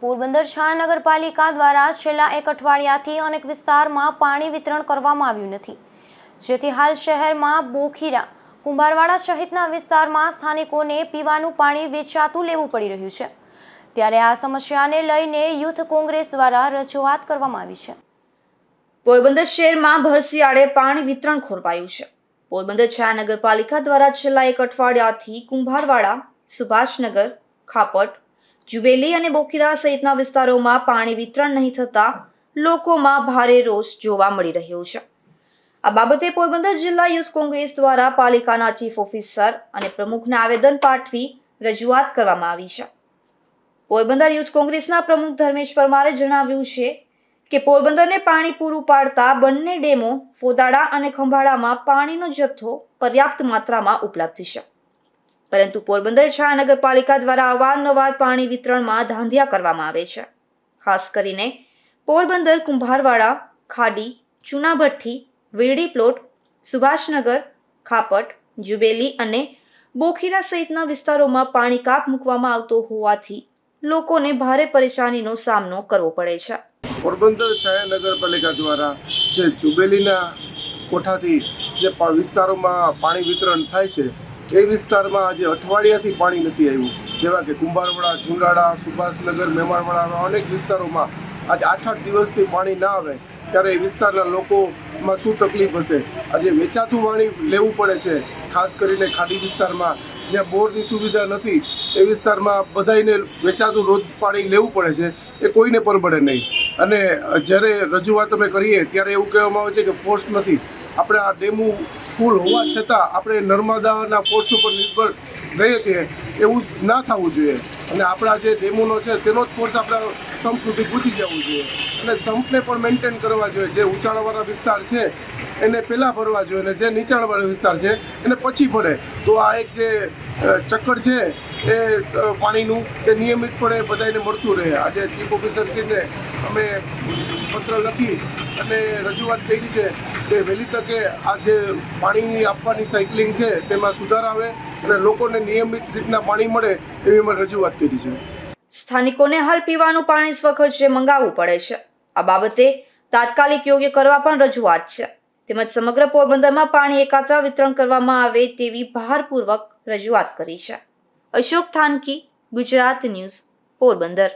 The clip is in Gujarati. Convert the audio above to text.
પોરબંદર શાહ નગરપાલિકા દ્વારા છેલ્લા એક અઠવાડિયાથી અનેક વિસ્તારમાં પાણી વિતરણ કરવામાં આવ્યું નથી. જેથી હાલ શહેરમાં બોખીરા, કુંભારવાડા સહિતના વિસ્તારમાં સ્થાનિકોને પીવાનું પાણી વેચાતું લેવું પડી રહ્યું છે. ત્યારે આ સમસ્યાને લઈને યુથ કોંગ્રેસ દ્વારા રજૂઆત કરવામાં આવી છે. પોરબંદર શહેરમાં ભરસિયાળે પાણી વિતરણ ખોરવાયું છે. પોરબંદર છાયા નગરપાલિકા દ્વારા છેલ્લા એક અઠવાડિયાથી કુંભારવાડા, સુભાષનગર, ખાપટ જુબેલી અને બોખીરા સહિતના વિસ્તારોમાં પાણી વિતરણ નહીં થતા લોકોમાં ભારે રોષ જોવા મળી રહ્યો છે. આ બાબતે પોરબંદર જિલ્લા યુથ કોંગ્રેસ દ્વારા પાલિકાના ચીફ ઓફિસર અને પ્રમુખને આવેદન પાઠવી રજૂઆત કરવામાં આવી છે. પોરબંદર યુથ કોંગ્રેસના પ્રમુખ ધર્મેશ પરમારે જણાવ્યું છે કે પોરબંદરને પાણી પૂરું પાડતા બંને ડેમો, ફોદાડા અને ખંભાળામાં પાણીનો જથ્થો પર્યાપ્ત માત્રામાં ઉપલબ્ધ છે. પરંતુ પોરબંદર છા નગરપાલિકા દ્વારા અવારનવાર પાણી વિતરણમાં ધાંધિયા કરવામાં આવે છે. ખાસ કરીને પોરબંદર, કુંભારવાડા, ખાડી, ચુનાભઠ્ઠી, વીરડી પ્લોટ, સુભાષનગર, ખાપટ, જુબેલી અને બોખીરા સહિતના વિસ્તારોમાં પાણી કાપ મૂકવામાં આવતો હોવાથી લોકોને ભારે પરેશાનીનો સામનો કરવો પડે છે. પોરબંદર છાયા નગરપાલિકા દ્વારા જે જુબેલીના કોઠાથી જે વિસ્તારોમાં પાણી વિતરણ થાય છે એ વિસ્તારમાં આજે અઠવાડિયાથી પાણી નથી આવ્યું. જેવા કે કુંભારવાડા ચુંડાળા સુભાષનગર મહેમાનવાડા અનેક વિસ્તારોમાં આજે આઠ આઠ દિવસથી પાણી ના આવે ત્યારે એ વિસ્તારના લોકોમાં શું તકલીફ હશે? આજે વેચાતું પાણી લેવું પડે છે, ખાસ કરીને ખાડી વિસ્તારમાં. જ્યાં બોરની સુવિધા નથી, એ વિસ્તારમાં બધાને વેચાતું રોજ પાણી લેવું પડે છે, એ કોઈને પરબડે નહીં. અને જ્યારે રજૂઆત અમે કરીએ, ત્યારે એવું કહેવામાં આવે છે કે ફોર્સ નથી. આપણે આ ડેમુ ફૂલ હોવા છતાં આપણે નર્મદાના ફોર્સ ઉપર નિર્ભર રહીએ છીએ, એવું ના થવું જોઈએ. અને આપણા જે ડેમોનો છે, તેનો જ ફોર્સ આપણા સંપ સુધી પૂછી જવું જોઈએ. અને સંપને પણ મેન્ટેન કરવા જોઈએ. જે ઊંચાણવાળા વિસ્તાર છે, એને પહેલાં ભરવા જોઈએ અને જે નીચાણવાળો વિસ્તાર છે, એને પછી ભરે. તો આ એક જે ચક્કર છે, એ પાણીનું, એ નિયમિતપણે બધાને મળતું રહે. આજે ચીફ ઓફિસરશ્રીને અમે પત્ર લખી અને રજૂઆત કરી છે. કે વહેલી તકે આ જે પાણીની આપવાની સાયકલિંગ છે, તેમાં સુધાર આવે અને લોકોને નિયમિત રીતના પાણી મળે એવી અમે રજૂઆત કરી છે. સ્થાનિકોને હાલ પીવાનું પાણી સ્વખર્ચે મંગાવવું પડે છે. આ બાબતે તાત્કાલિક યોગ્ય કરવા પણ રજૂઆત છે. તેમજ સમગ્ર પોરબંદરમાં પાણી એકાત્ર વિતરણ કરવામાં આવે તેવી ભારપૂર્વક રજૂઆત કરી છે. અશોક થાનકી, ગુજરાત ન્યૂઝ, પોરબંદર.